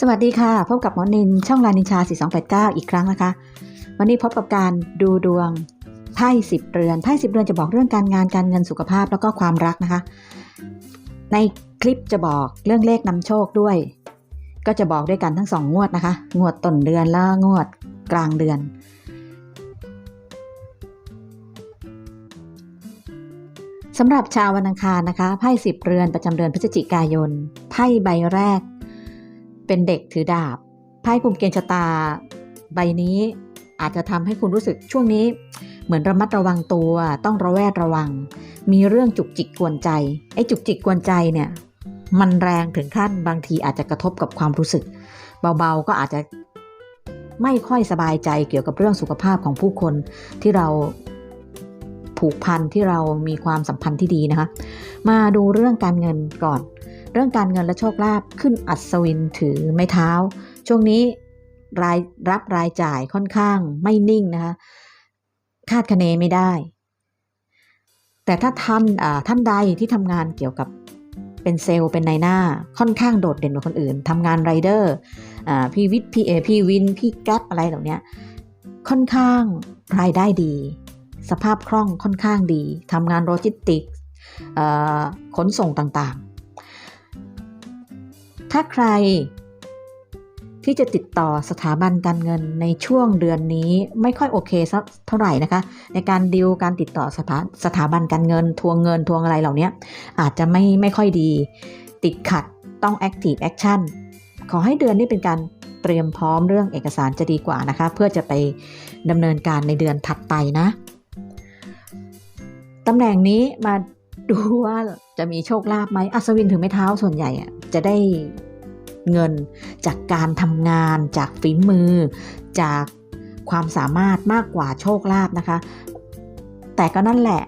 สวัสดีค่ะ พบกับหมอนินช่องลานินชา 4289 อีกครั้งนะคะ วันนี้พบกับการดูดวงไพ่สิบเรือนไพ่สิบเรือนจะบอกเรื่องการงานการเงินสุขภาพแล้วก็ความรักนะคะ ในคลิปจะบอกเรื่องเลขนำโชคด้วย ก็จะบอกด้วยกันทั้งสองงวดนะคะ งวดต้นเดือนแล้วงวดกลางเดือน สำหรับชาววันอังคารนะคะไพ่สิบเรือนประจำเดือนพฤศจิกายนไพ่ใบแรก เป็นเด็กถือดาบไพ่ภูมิเกณฑ์ชะตา ใบนี้อาจจะทำให้คุณรู้สึกช่วงนี้ เหมือนระมัดระวังตัว ต้องระแวดระวัง มีเรื่องจุกจิกกวนใจไอ้จุกจิกกวนใจเนี่ยมันแรงถึงขั้นบางทีอาจจะกระทบกับความรู้สึก เบาๆก็อาจจะไม่ค่อยสบายใจเกี่ยวกับเรื่องสุขภาพของผู้คนที่เราผูกพันที่เรามีความสัมพันธ์ที่ดีนะคะ มาดูเรื่องการเงินก่อน รื่องการเงินและโชคลาภขึ้นอัศวินถือไม้เท้า ช่วงนี้รายรับรายจ่ายค่อนข้างไม่นิ่งนะคะคาดคะเนไม่ได้ แต่ถ้าท่านท่านใดที่ทำงานเกี่ยวกับเป็นเซลล์เป็นนายหน้าค่อนข้างโดดเด่นกว่าคนอื่นทำงานไรเดอร์พี่วิทย์พี่เอพี่วินพี่แก๊ปอะไรเหล่านี้ค่อนข้างรายได้ดี สภาพคล่องค่อนข้างดีทำงานโลจิสติกขนส่งต่าง ถ้าใคร ที่จะติดต่อสถาบันการเงินในช่วงเดือนนี้ไม่ค่อยโอเคสักเท่าไหร่นะคะ ในการดิวการติดต่อสถาสถาบันการเงิน ทวงเงินทวงอะไรเหล่านี้อาจจะไม่ไม่ค่อยดี ติดขัดต้อง active action ขอให้เดือนนี้เป็นการเตรียมพร้อมเรื่องเอกสารจะดีกว่านะคะ เพื่อจะไปดำเนินการในเดือนถัดไปนะตำแหน่งนี้มา ดูว่าจะมีโชคลาภไหมอัศวินถือไม้เท้าส่วนใหญ่อะจะได้เงินจากการทำงานจากฝีมือ จากความสามารถมากกว่าโชคลาภนะคะ แต่ก็นั่นแหละ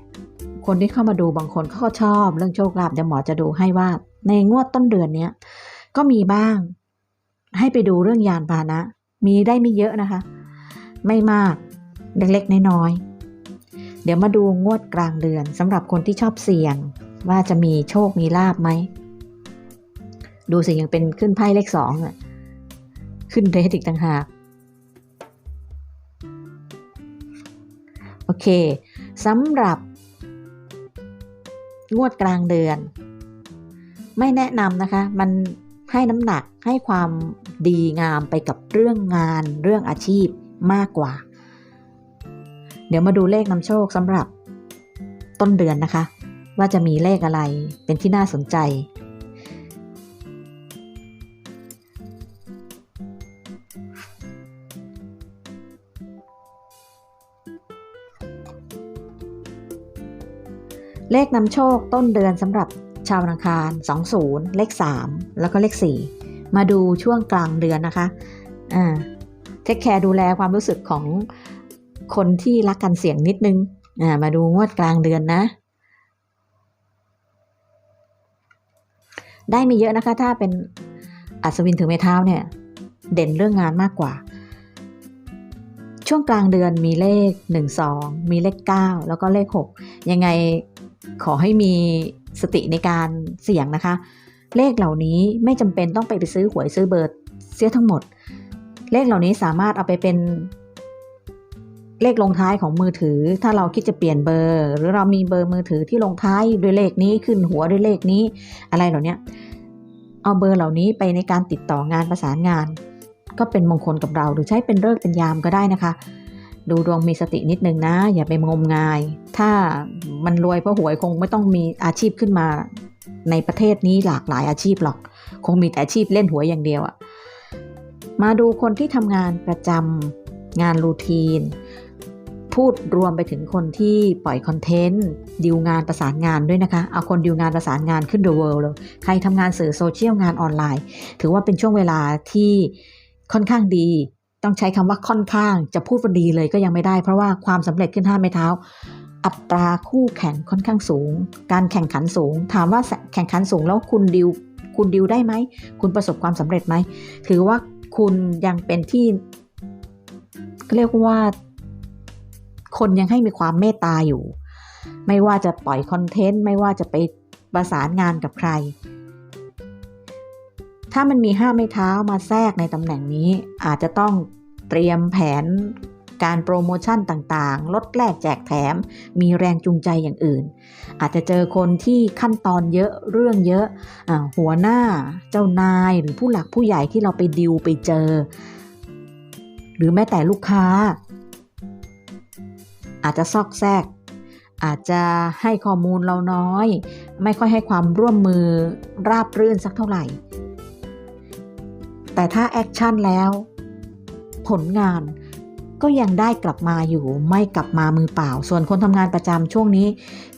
คนที่เข้ามาดูบางคนเขาก็ชอบเรื่องโชคลาภเดี๋ยวหมอจะดูให้ว่า ในงวดต้นเดือนนี้ก็มีบ้าง ให้ไปดูเรื่องยานพาหนะ มีได้ไม่เยอะนะคะ ไม่มากเล็กๆน้อยๆ เดี๋ยวมาดูงวดกลางเดือนสำหรับคนที่ชอบเสี่ยง ว่าจะมีโชคมีลาบไหม ดูสิยังเป็นขึ้นไพ่เลขสองอะขึ้นเรสอีกต่างหาก โอเคสำหรับ งวดกลางเดือน ไม่แนะนำนะคะ มันให้น้ำหนักให้ความดีงามไปกับเรื่องงานเรื่องอาชีพมากกว่า เดี๋ยวมาดูเลขนำโชคสำหรับต้นเดือนนะคะ ว่าจะมีเลขอะไรเป็นที่น่าสนใจ เลขนำโชคต้นเดือนสำหรับชาวอังคาร 20 เลข 3 แล้วก็เลข 4 มาดูช่วงกลางเดือนนะคะอ่าเทคแคร์ดูแลความรู้สึกของ คนที่รักกันเสี่ยงนิดนึงอ่ามาดูงวดกลางเดือนนะ ได้ไม่เยอะนะคะ ถ้าเป็นอัศวินถือไม้เท้าเนี่ย เด่นเรื่องงานมากกว่า ช่วงกลางเดือนมีเลข 1 2 มีเลข 9 แล้วก็เลข 6 ยังไงขอให้มีสติในการเสี่ยงนะคะ เลขเหล่านี้ไม่จำเป็นต้องไปไปซื้อหวยซื้อเบอร์เสียทั้งหมด เลขเหล่านี้สามารถเอาไปเป็น เลขลงท้ายของมือถือ ถ้าเราคิดจะเปลี่ยนเบอร์ หรือเรามีเบอร์มือถือที่ลงท้ายด้วยเลขนี้ขึ้นหัวด้วยเลขนี้ อะไรเหล่านี้เอาเบอร์เหล่านี้ไปในการติดต่องานประสานงาน ก็เป็นมงคลกับเราหรือใช้เป็นเลิกเป็นยามก็ได้นะคะ ดูดวงมีสตินิดนึงนะ อย่าไปงมงาย ถ้ามันรวยเพราะหวยคงไม่ต้องมีอาชีพขึ้นมา ในประเทศนี้หลากหลายอาชีพหรอก คงมีแต่อาชีพเล่นหวยอย่างเดียวอะมาดูคนที่ทำงานประจำงานรูทีน พูดรวมไปถึงคนที่ปล่อยคอนเทนต์ดิวงานประสานงานด้วยนะคะ เอาคนดิวงานประสานงานขึ้น The World เลยใครทำงานสื่อโซเชียลงานออนไลน์ ถือว่าเป็นช่วงเวลาที่ค่อนข้างดี ต้องใช้คำว่าค่อนข้างจะพูดว่าดีเลยก็ยังไม่ได้ เพราะว่าความสำเร็จขึ้นห้าไม้เท้า อัตราคู่แข่งค่อนข้างสูง การแข่งขันสูง ถามว่าแข่งขันสูงแล้วคุณดิวคุณดิวได้ไหม คุณประสบความสำเร็จไหม ถือว่าคุณยังเป็นที่เรียกว่า คนยังให้มีความเมตตาอยู่ ไม่ว่าจะปล่อยคอนเทนต์ไม่ว่าจะไปประสานงานกับใคร ถ้ามันมีห้าไม้เท้ามาแทรกในตำแหน่งนี้ อาจจะต้องเตรียมแผนการโปรโมชั่นต่างๆ ลดแลกแจกแถม มีแรงจูงใจอย่างอื่น อาจจะเจอคนที่ขั้นตอนเยอะเรื่องเยอะอะหัวหน้าเจ้านายหรือผู้หลักผู้ใหญ่ที่เราไปดิวไปเจอ หรือแม้แต่ลูกค้า อาจจะซอกแซก อาจจะให้ข้อมูลเราน้อย ไม่ค่อยให้ความร่วมมือราบรื่นสักเท่าไหร่ แต่ถ้าแอคชั่นแล้ว ผลงานก็ยังได้กลับมาอยู่ไม่กลับมามือเปล่า ส่วนคนทำงานประจำช่วงนี้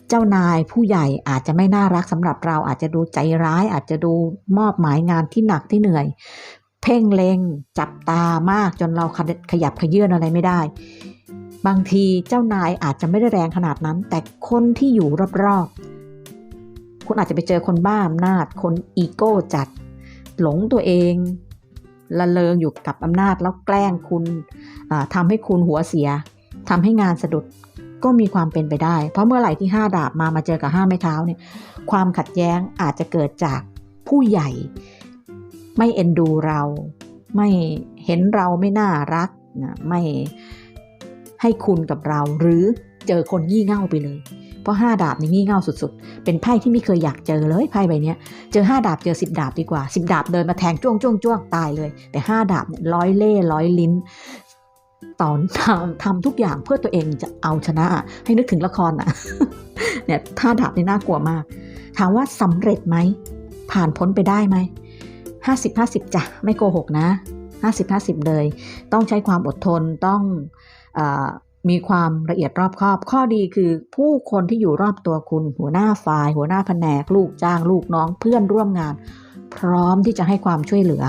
เจ้านายผู้ใหญ่อาจจะไม่น่ารักสำหรับเราอาจจะดูใจร้าย อาจจะดูมอบหมายงานที่หนักที่เหนื่อย เพ่งเลงจับตามากจนเราขยับขยื่นอะไรไม่ได้ บางทีเจ้านายอาจจะไม่ได้แรงขนาดนั้น แต่คนที่อยู่รอบๆ คุณอาจจะไปเจอคนบ้าอำนาจ คนอีโก้จัด หลงตัวเองละเลงอยู่กับอำนาจแล้วแกล้งคุณทำให้คุณหัวเสียทำให้งานสะดุดก็มีความเป็นไปได้ เพราะเมื่อไหร่ที่ห้าดาบมามาเจอกับห้าไม้เท้าเนี่ย ความขัดแย้งอาจจะเกิดจากผู้ใหญ่ ไม่เอ็นดูเรา ไม่เห็นเราไม่น่ารักนะไม่ ให้คุณกับเรา หรือเจอคนงี่เง่าไปเลย เพราะห้าดาบนี่งี่เง่าสุดๆ เป็นไพ่ที่ไม่เคยอยากเจอเลยไพ่ใบนี้เจอห้าดาบเจอสิบดาบดีกว่าสิบดาบเดินมาแทงจ้วงจ้วงจ้วงตายเลย แต่ห้าดาบเนี่ยร้อยเล่ร้อยลิ้นตอนทำทำทุกอย่างเพื่อตัวเองจะเอาชนะ ให้นึกถึงละครอะเนี่ยท่าดาบนี่น่ากลัวมาก ถามว่าสำเร็จไหม ผ่านพ้นไปได้ไหมห้าสิบห้าสิบจ้ะ ไม่โกหกนะห้าสิบห้าสิบเลย ต้องใช้ความอดทนต้อง มีความละเอียดรอบคอบ ข้อดีคือผู้คนที่อยู่รอบตัวคุณ หัวหน้าฝ่าย หัวหน้าแผนกลูกจ้างลูกน้องเพื่อนร่วมงาน พร้อมที่จะให้ความช่วยเหลือ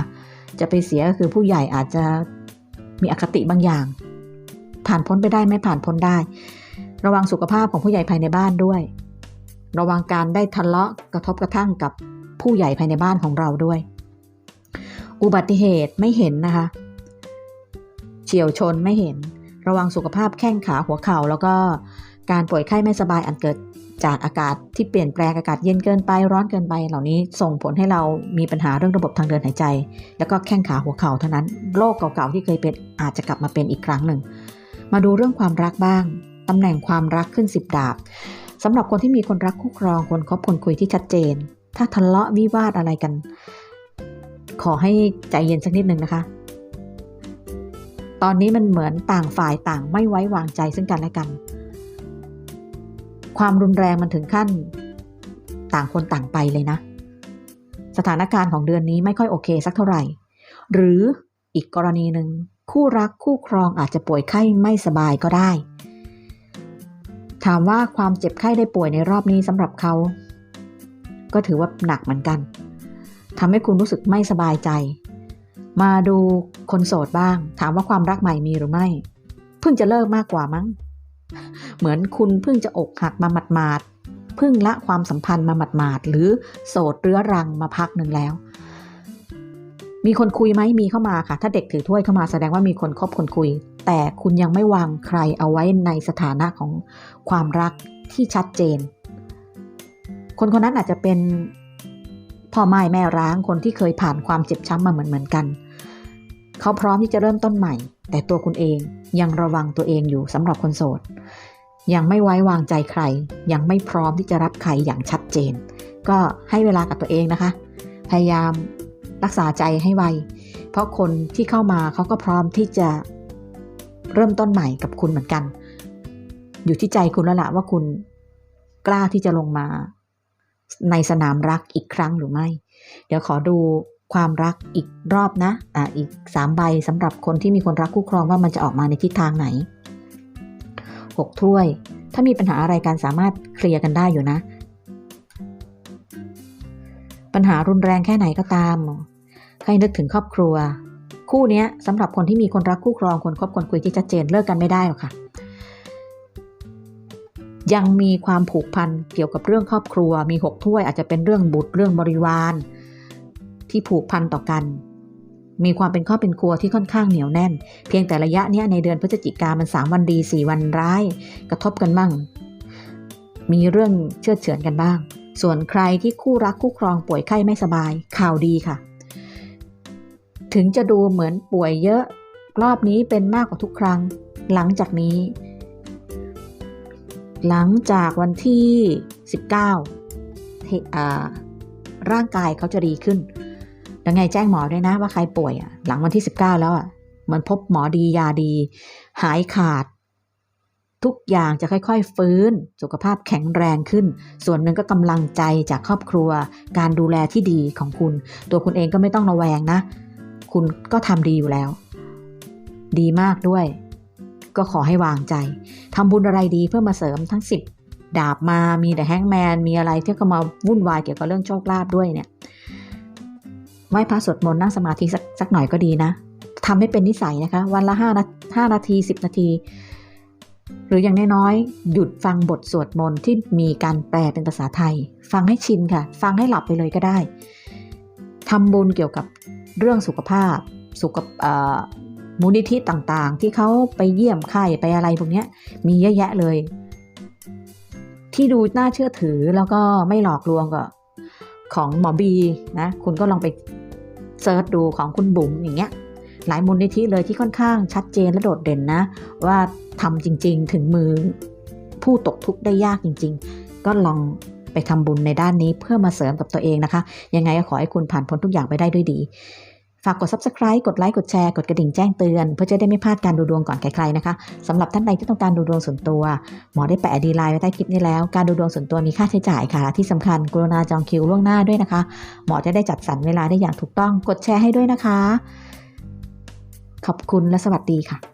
จะไปเสียก็คือผู้ใหญ่อาจจะมีอคติบางอย่าง ผ่านพ้นไปได้ไม่ผ่านพ้นได้ ระวังสุขภาพของผู้ใหญ่ภายในบ้านด้วย ระวังการได้ทะเลาะกระทบกระทั่งกับผู้ใหญ่ภายในบ้านของเราด้วย อุบัติเหตุไม่เห็นนะคะ เฉียวชนไม่เห็น ระวังสุขภาพแข้งขาหัวเข่า แล้วก็การป่วยไข้ไม่สบายอันเกิดจากอากาศที่เปลี่ยนแปลงอากาศเย็นเกินไปร้อนเกินไป เหล่านี้ส่งผลให้เรามีปัญหาเรื่องระบบทางเดินหายใจ แล้วก็แข้งขาหัวเข่าเท่านั้นโรคเก่าๆที่เคยเป็นอาจจะกลับมาเป็นอีกครั้งหนึ่ง มาดูเรื่องความรักบ้างตำแหน่งความรักขึ้นสิบดาบสำหรับคนที่มีคนรักคู่ครองคนคบคนคุยที่ชัดเจน ถ้าทะเลาะวิวาทอะไรกัน ขอให้ใจเย็นสักนิดหนึ่งนะคะ ตอนนี้มันเหมือนต่างฝ่ายต่างไม่ไว้วางใจซึ่งกันและกัน ความรุนแรงมันถึงขั้น ต่างคนต่างไปเลยนะ สถานการณ์ของเดือนนี้ไม่ค่อยโอเคสักเท่าไหร่ หรืออีกกรณีหนึ่งคู่รักคู่ครองอาจจะป่วยไข้ไม่สบายก็ได้ ถามว่าความเจ็บไข้ได้ป่วยในรอบนี้สำหรับเขา ก็ถือว่าหนักเหมือนกันทำให้คุณรู้สึกไม่สบายใจ มาดูคนโสดบ้าง ถามว่าความรักใหม่มีหรือไม่ เพิ่งจะเลิกมากกว่ามั้ง เหมือนคุณเพิ่งจะอกหักมาหมาดๆเพิ่งละความสัมพันธ์มาหมาดๆหรือโสดเรื้อรังมาพักหนึ่งแล้ว มีคนคุยไหมมีเข้ามาค่ะ ถ้าเด็กถือถ้วยเข้ามาแสดงว่ามีคนคบคนคุย แต่คุณยังไม่วางใครเอาไว้ในสถานะของความรักที่ชัดเจน คนคนนั้นอาจจะเป็นพ่อไม้แม่ร้างคนที่เคยผ่านความเจ็บช้ำมาเหมือนเหมือนกัน เขาพร้อมที่จะเริ่มต้นใหม่ แต่ตัวคุณเองยังระวังตัวเองอยู่สำหรับคนโสด ยังไม่ไว้วางใจใคร ยังไม่พร้อมที่จะรับใครอย่างชัดเจน ก็ให้เวลากับตัวเองนะคะ พยายามรักษาใจให้ไว เพราะคนที่เข้ามาเขาก็พร้อมที่จะเริ่มต้นใหม่กับคุณเหมือนกัน อยู่ที่ใจคุณแล้วละว่าคุณกล้าที่จะลงมา ในสนามรักอีกครั้งหรือไม่ เดี๋ยวขอดู ความรักอีกรอบนะอ่าอีกสามใบสำหรับคนที่มีคนรักคู่ครองว่ามันจะออกมาในทิศทางไหนหกถ้วย ถ้ามีปัญหาอะไรกันสามารถเคลียร์กันได้อยู่นะ ปัญหารุนแรงแค่ไหนก็ตาม ให้นึกถึงครอบครัว คู่นี้สำหรับคนที่มีคนรักคู่ครองคนคบคนคุยที่ชัดเจนเลิกกันไม่ได้หรอกค่ะยังมีความผูกพันเกี่ยวกับเรื่องครอบครัว มีหกถ้วยอาจจะเป็นเรื่องบุตรเรื่องบริวาร ที่ผูกพันต่อกัน มีความเป็นครอเป็นครัวที่ค่อนข้างเหนียวแน่น เพียงแต่ระยะนี้ในเดือนพฤศจิกามันสามวันดีสี่วันร้าย กระทบกันบ้างมีเรื่องเชื่อเฉือนกันบ้าง ส่วนใครที่คู่รักคู่ครองป่วยไข้ไม่สบายข่าวดีค่ะ ถึงจะดูเหมือนป่วยเยอะรอบนี้เป็นมากกว่าทุกครั้ง หลังจากนี้ หลังจากวันที่ 19เทอ่าร่างกายเขาจะดีขึ้น ยังไงแจ้งหมอด้วยนะว่าใครป่วยอะ หลังวันที่19แล้วอะมันพบหมอดียาดี หายขาด ทุกอย่างจะค่อยๆ ฟื้น สุขภาพแข็งแรงขึ้น ส่วนหนึ่งก็กำลังใจจากครอบครัว การดูแลที่ดีของคุณ ตัวคุณเองก็ไม่ต้องระแวงนะ คุณก็ทำดีอยู่แล้ว ดีมากด้วย ก็ขอให้วางใจทำบุญอะไรดีเพื่อมาเสริมทั้งสิบดาบมามีแต่แฮงแมนมีอะไรที่ก็มาวุ่นวายเกี่ยวกับเรื่องโชคลาภด้วยเนี่ย ไหว้พระสวดมนต์นั่งสมาธิสักสักหน่อยก็ดีนะทำให้เป็นนิสัยนะคะ วันละห้านาห้านาทีสิบนาที หรืออย่างน้อยๆหยุดฟังบทสวดมนต์ที่มีการแปลเป็นภาษาไทย ฟังให้ชินค่ะ ฟังให้หลับไปเลยก็ได้ทำบุญเกี่ยวกับเรื่องสุขภาพ สุขมูลนิธิต่างๆ ที่เขาไปเยี่ยมไข้ไปอะไรพวกนี้มีเยอะแยะเลย ที่ดูน่าเชื่อถือแล้วก็ไม่หลอกลวงกับของหมอบีนะ คุณก็ลองไป เซิร์ชดูของคุณบุ๋มอย่างเงี้ยหลายมูลนิธิเลยที่ค่อนข้างชัดเจนและโดดเด่นนะ ว่าทำจริง ๆ ถึงมือผู้ตกทุกข์ได้ยากจริง ๆ ก็ลองไปทำบุญในด้านนี้เพื่อมาเสริมกับตัวเองนะคะ ยังไงก็ขอให้คุณผ่านพ้นทุกอย่างไปได้ด้วยดี ฝากกด subscribe กดไลค์ กดแชร์ กดกระดิ่งแจ้งเตือน เพื่อจะได้ไม่พลาดการดูดวงก่อนใครๆนะคะสำหรับท่านใดที่ต้องการดูดวงส่วนตัว หมอได้แปะดีไลน์ไว้ใต้คลิปนี้แล้ว การดูดวงส่วนตัวมีค่าใช้จ่ายค่ะ ที่สำคัญกรุณาจองคิวล่วงหน้าด้วยนะคะ หมอจะได้จัดสรรเวลาได้อย่างถูกต้อง กดแชร์ให้ด้วยนะคะ ขอบคุณและสวัสดีค่ะ